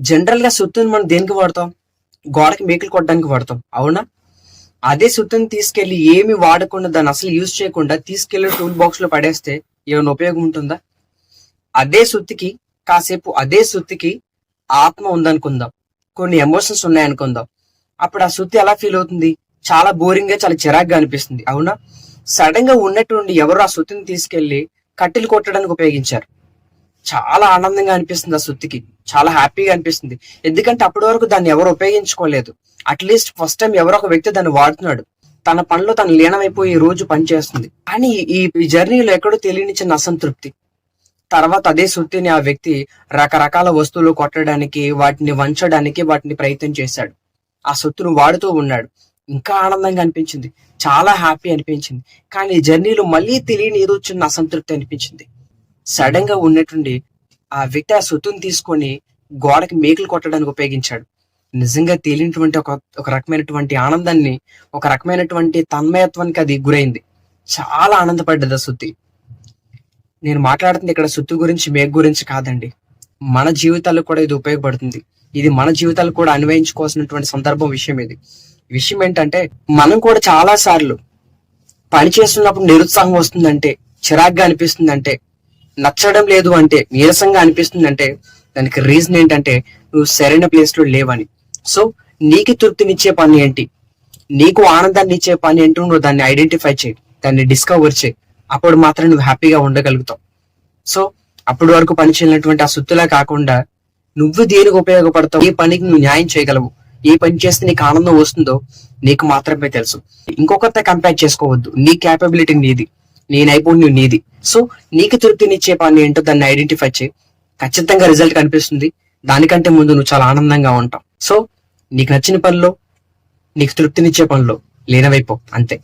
జనరల్గా సుత్తుని మనం దేనికి వాడతాం? గోడకి మేకులు కొట్టడానికి వాడతాం. అవునా? అదే సుత్తుని తీసుకెళ్ళి ఏమి వాడకుండా దాన్ని అసలు యూజ్ చేయకుండా తీసుకెళ్ళి టూల్ బాక్స్లో పడేస్తే ఏమైనా ఉపయోగం ఉంటుందా? అదే సుత్తికి కాసేపు అదే సుత్తికి ఆత్మ ఉందనుకుందాం. కొన్ని ఎమోషన్స్ ఉన్నాయనుకుందాం. అప్పుడు ఆ సుత్తి ఎలా ఫీల్ అవుతుంది? చాలా బోరింగ్గా చాలా చిరాగ్గా అనిపిస్తుంది. అవునా? సడన్గా ఉన్నటువంటి ఎవరు ఆ సుత్తిని తీసుకెళ్ళి కట్టెలు కొట్టడానికి ఉపయోగించారు. చాలా ఆనందంగా అనిపిస్తుంది ఆ సుత్తికి. చాలా హ్యాపీగా అనిపిస్తుంది. ఎందుకంటే అప్పటి వరకు దాన్ని ఎవరు ఉపయోగించుకోలేదు. అట్లీస్ట్ ఫస్ట్ టైం ఎవరో ఒక వ్యక్తి దాన్ని వాడుతున్నాడు. తన పనిలో తను లీనమైపోయి ఈ రోజు పని చేస్తుంది. కానీ ఈ జర్నీలో ఎక్కడో తెలియని చిన్న అసంతృప్తి. తర్వాత అదే సుత్తిని ఆ వ్యక్తి రకరకాల వస్తువులు కొట్టడానికి వాటిని వంచడానికి వాటిని ప్రయత్నం చేశాడు. ఆ సొత్తును వాడుతూ ఉన్నాడు. ఇంకా ఆనందంగా అనిపించింది. చాలా హ్యాపీ అనిపించింది. కానీ జర్నీలో మళ్ళీ తెలియని ఏదో చిన్న అసంతృప్తి అనిపించింది. సడన్గా ఉన్నటువంటి ఆ వ్యక్తి ఆ సొత్తుని తీసుకొని గోడకి మేకులు కొట్టడానికి ఉపయోగించాడు. నిజంగా తేలినటువంటి ఒక ఒక రకమైనటువంటి ఆనందాన్ని ఒక రకమైనటువంటి తన్మయత్వానికి అది గురైంది. చాలా ఆనందపడ్డది ఆ సుత్తి. నేను మాట్లాడుతుంది ఇక్కడ సుత్తు గురించి మేఘ గురించి కాదండి. మన జీవితాలకు కూడా ఇది ఉపయోగపడుతుంది. ఇది మన జీవితాలకు కూడా అన్వయించుకోవాల్సినటువంటి సందర్భం విషయం ఇది. విషయం ఏంటంటే మనం కూడా చాలా సార్లు పని చేస్తున్నప్పుడు నిరుత్సాహం వస్తుందంటే చిరాగ్గా అనిపిస్తుందంటే నచ్చడం లేదు అంటే నీరసంగా అనిపిస్తుంది అంటే దానికి రీజన్ ఏంటంటే నువ్వు సరైన ప్లేస్లో లేవని. సో నీకు తృప్తినిచ్చే పని ఏంటి? నీకు ఆనందాన్ని ఇచ్చే పని ఏంటో? నువ్వు దాన్ని ఐడెంటిఫై చేయి. దాన్ని డిస్కవర్ చేయి. అప్పుడు మాత్రం నువ్వు హ్యాపీగా ఉండగలుగుతావు. సో అప్పటి వరకు పని చేయనటువంటి ఆ సుత్తులా కాకుండా నువ్వు దేనికి ఉపయోగపడతావు? ఏ పనికి నువ్వు న్యాయం చేయగలవు? ఏ పని చేస్తే నీకు ఆనందం వస్తుందో నీకు మాత్రమే తెలుసు. ఇంకొకరితో కంపేర్ చేసుకోవద్దు. నీ క్యాపబిలిటీ నీది. నీ నైపుణ్యం నీది. సో నీకు తృప్తినిచ్చే పని ఏంటో దాన్ని ఐడెంటిఫై చేయి. ఖచ్చితంగా రిజల్ట్ కనిపిస్తుంది. దానికంటే ముందు నువ్వు చాలా ఆనందంగా ఉంటావు. సో నీకు నచ్చిన పనిలో నీకు తృప్తినిచ్చే పనిలో లేనవైపో అంతే.